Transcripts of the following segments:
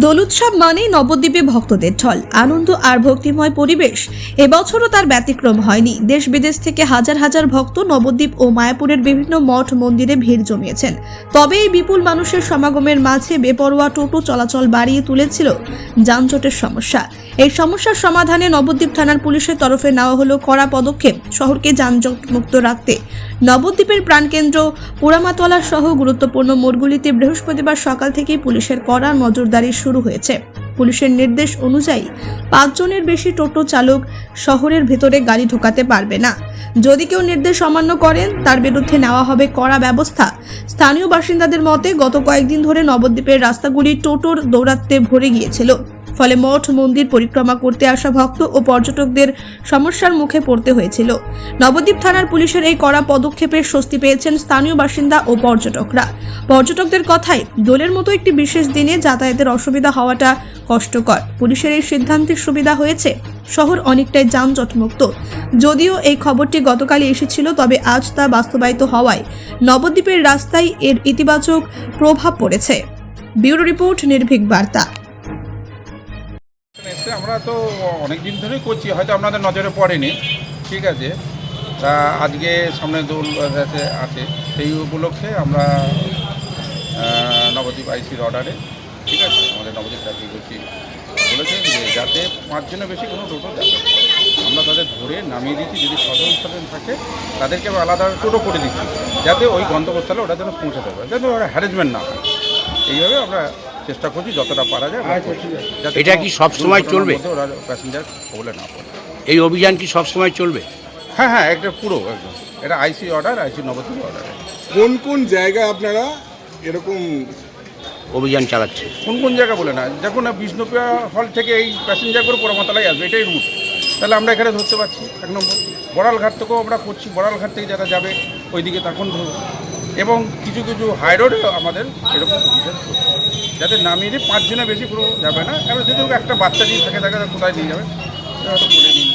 দোল উৎসব মানেই নবদ্বীপে ভক্তদের ঢল। আনন্দ আর ভক্তিময় পরিবেশ। এবছরও তার ব্যতিক্রম হয়নি। দেশ বিদেশ থেকে হাজার হাজার ভক্ত নবদ্বীপ ও মায়াপুরের বিভিন্ন মঠ মন্দিরে ভিড় জমিয়েছেন। তবে এই বিপুল মানুষের সমাগমের মাঝে বেপরোয়া টোটো চলাচল বাড়িয়ে তুলেছিল যানজটের সমস্যা। এই সমস্যার সমাধানে নবদ্বীপ থানার পুলিশের তরফে নেওয়া হলো কড়া পদক্ষেপ শহরকে যানজট মুক্ত রাখতে। নবদ্বীপের প্রাণকেন্দ্র পোড়ামাতলা সহ গুরুত্বপূর্ণ মোড়গুলিতে বৃহস্পতিবার সকাল থেকেই পুলিশের কড়া নজরদারি শুরু হয়েছে। পুলিশের নির্দেশ অনুযায়ী পাঁচজনের বেশি টোটো চালক শহরের ভেতরে গাড়ি ঢোকাতে পারবে না। যদি কেউ নির্দেশ অমান্য করেন, তার বিরুদ্ধে নেওয়া হবে কড়া ব্যবস্থা। স্থানীয় বাসিন্দাদের মতে, গত কয়েকদিন ধরে নবদ্বীপের রাস্তাগুলি টোটোর দৌরাত্মে ভরে গিয়েছিল। ফলে মঠ, মন্দির পরিক্রমা করতে আসা ভক্ত ও পর্যটকদের সমস্যার মুখে পড়তে হয়েছিল। নবদ্বীপ থানার পুলিশের এই কড়া পদক্ষেপে স্বস্তি পেয়েছেন স্থানীয় বাসিন্দা ও পর্যটকরা। পর্যটকদের কথায়, দোলের মতো একটি বিশেষ দিনে যাতায়াতের অসুবিধা হওয়াটা কষ্টকর। পুলিশের এই সিদ্ধান্তের সুবিধা হয়েছে, শহর অনেকটাই যানজটমুক্ত। যদিও এই খবরটি গতকালই এসেছিল, তবে আজ তা বাস্তবায়িত হওয়ায় নবদ্বীপের রাস্তায় এর ইতিবাচক প্রভাব পড়েছে। ব্যুরো রিপোর্ট নির্ভীক বার্তা। আমরা তো অনেক দিন ধরেই করছি, হয়তো আপনাদের নজরে পড়েনি। ঠিক আছে। তা আজকে সামনে দোল আছে আছে। সেই উপলক্ষে আমরা নবদ্বীপ আইসির অর্ডারে, ঠিক আছে, আমাদের নবদ্বীপ চাকরি করছি। বলেছে যে যাতে পাঁচজনের বেশি কোনো টোটো যাবে আমরা তাদের ধরে নামিয়ে দিচ্ছি, যদি সচেতন সচেতন থাকে, তাদেরকে আমরা আলাদা টোটো করে দিচ্ছি, যাতে ওই গন্তব্যস্থলে ওটা যেন পৌঁছাতে পারে, যাতে ওরা হ্যারেসমেন্ট না হয়। এইভাবে আমরা চেষ্টা করছি যতটা পারা যায়। যাতে এটা কি সব সময় চলবে? ওরা প্যাসেঞ্জার বলে না পড়ে। এই অভিযান কি সব সময় চলবে? হ্যাঁ হ্যাঁ একটা পুরো একদম। এটা IC order IC Nabadwip order কোন কোন জায়গায় আপনারা এরকম অভিযান চালাচ্ছে? কোন কোন জায়গা বলে না। যখন বিষ্ণুপ্রিয়া হল থেকে এই প্যাসেঞ্জার করে পোড়ামাতলায় আসবে এটাই রুট তাহলে আমরা এখানে ধরতে পারছি। এক নম্বর। বড়ালঘাট থেকেও আমরা করছি। বড়ালঘাট থেকে যারা যাবে ওইদিকে তখন ধরবো। এবং কিছু কিছু হাই রোডে আমাদের এরকম যাতে নামিয়ে দিয়ে পাঁচজনের বেশি পুরো যাবে না কারণ যদি একটা বাচ্চা যদি থাকে তাকে কোথায় নিয়ে যাবে? সেটা হয়তো বলে নিয়ে।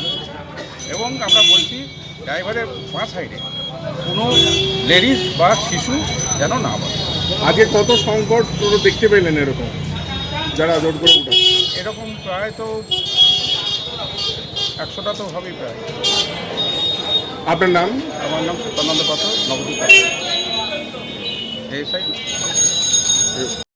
এবং আমরা বলছি ড্রাইভারের বাঁ সাইডে কোনো লেডিস বা শিশু যেন না বসে। আগে কত সংকট পুরো দেখতে পেলেন এরকম যারা জোট করে উঠে? এরকম প্রায় তো একশোটা তো হবেই প্রায়। আপনার নাম? আমার নাম সত্যানন্দ পাত্র নবদ্বীপ। É isso aí.